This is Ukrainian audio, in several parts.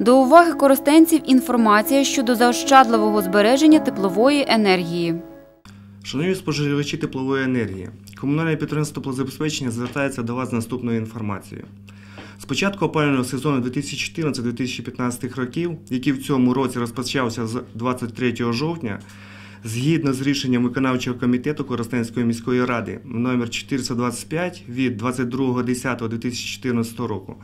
До уваги користенців інформація щодо заощадливого збереження теплової енергії. Шановні споживачі теплової енергії, комунальне підприємство теплозабезпечення звертається до вас з наступною інформацією. З початку опалювального сезону 2014-2015 років, який в цьому році розпочався з 23 жовтня, згідно з рішенням виконавчого комітету Коростенської міської ради номер 425 від 22.10.2014 року,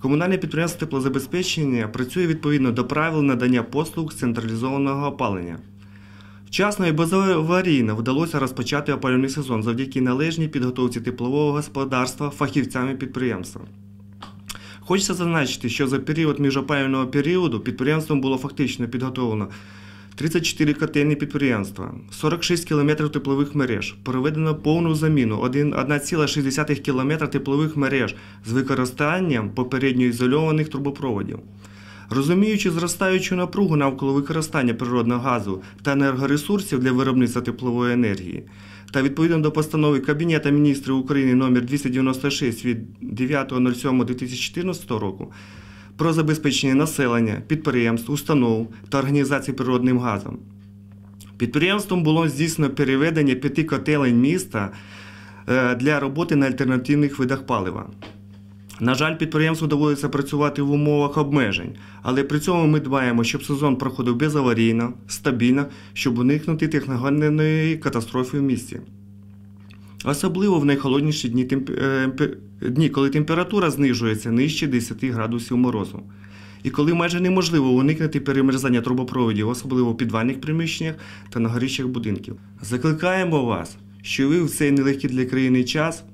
комунальне підприємство теплозабезпечення працює відповідно до правил надання послуг з централізованого опалення. Вчасно і безаварійно вдалося розпочати опалювальний сезон завдяки належній підготовці теплового господарства фахівцями підприємства. Хочеться зазначити, що за період міжопалювального періоду підприємством було фактично підготовлено 34 котельні підприємства, 46 км теплових мереж, проведено повну заміну 1,6 км теплових мереж з використанням попередньо ізольованих трубопроводів. Розуміючи зростаючу напругу навколо використання природного газу та енергоресурсів для виробництва теплової енергії, та відповідно до постанови Кабінету міністрів України номер 296 від 9.07.2014 року про забезпечення населення, підприємств, установ та організацій природним газом. Підприємством було здійснено переведення п'яти котелень міста е, для роботи на альтернативних видах палива. На жаль, підприємству доводиться працювати в умовах обмежень, але при цьому ми дбаємо, щоб сезон проходив безаварійно, стабільно, щоб уникнути техногенної катастрофи в місті. Особливо в найхолодніші дні, темп... е, дні, коли температура знижується нижче 10 градусів морозу. І коли майже неможливо уникнути перемерзання трубопроводів, особливо в підвальних приміщеннях та на горічих будинків. Закликаємо вас, що ви в цей нелегкий для країни час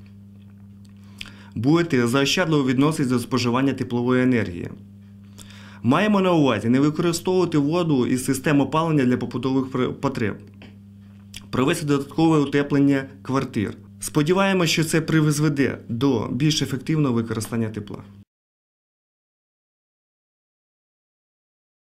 будете заощадливо відноситися до споживання теплової енергії. Маємо на увазі не використовувати воду із систем опалення для побутових потреб, провести додаткове утеплення квартир. Сподіваємося, що це призведе до більш ефективного використання тепла.